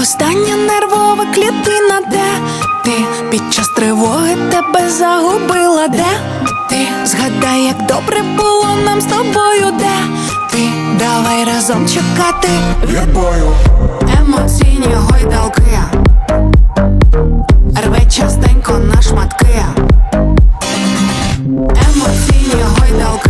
остання нервова клітина, де ти під час тривоги тебе загубила, де ти? Згадай, як добре було нам з тобою, де ти? Давай разом чекати. Відбою емоційні гойдалки, рве частенько на шматки, емоційні гойдалки,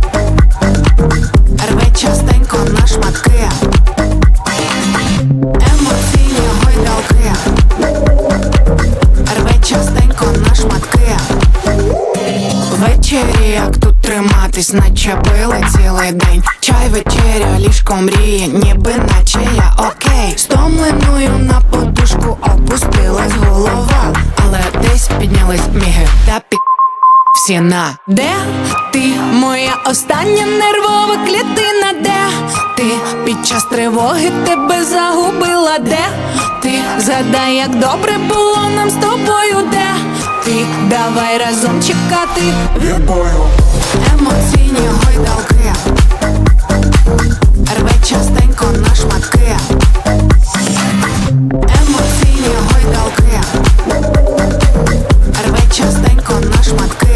Ввечері як тут триматись, наче пили цілий день. Чай, вечеря, ліжко мрії, ніби наче я окей. Стомленою на подушку опустилась голова, але десь піднялись міги та пі... Всі на де ти, моя остання нервова клітина, де ти під час тривоги тебе загубила, де ти згадай, як добре було нам з тобою, де ти давай разом чекати відбою емоційні гойдалки, рве частенько на шматки, емоційні гойдалки, рве частенько на шматки.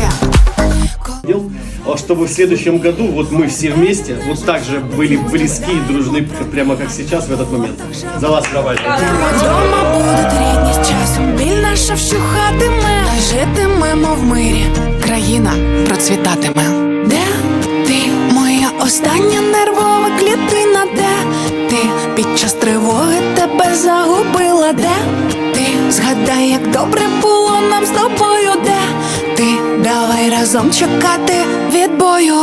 дел, а чтобы в следующем году вот мы все вместе вот так же были близки и дружны, как- прямо как сейчас в этот момент. За вас давай. Дома будуть рідні з часом, біль наша вщухатиме, Житимемо в мирі, країна процвітатиме. Де ти, моя остання нервова клітина, де ти під час тривоги тебе загубила, де ти? Згадай, як добре було нам з тобою, де ти? Давай разом чекати відбою.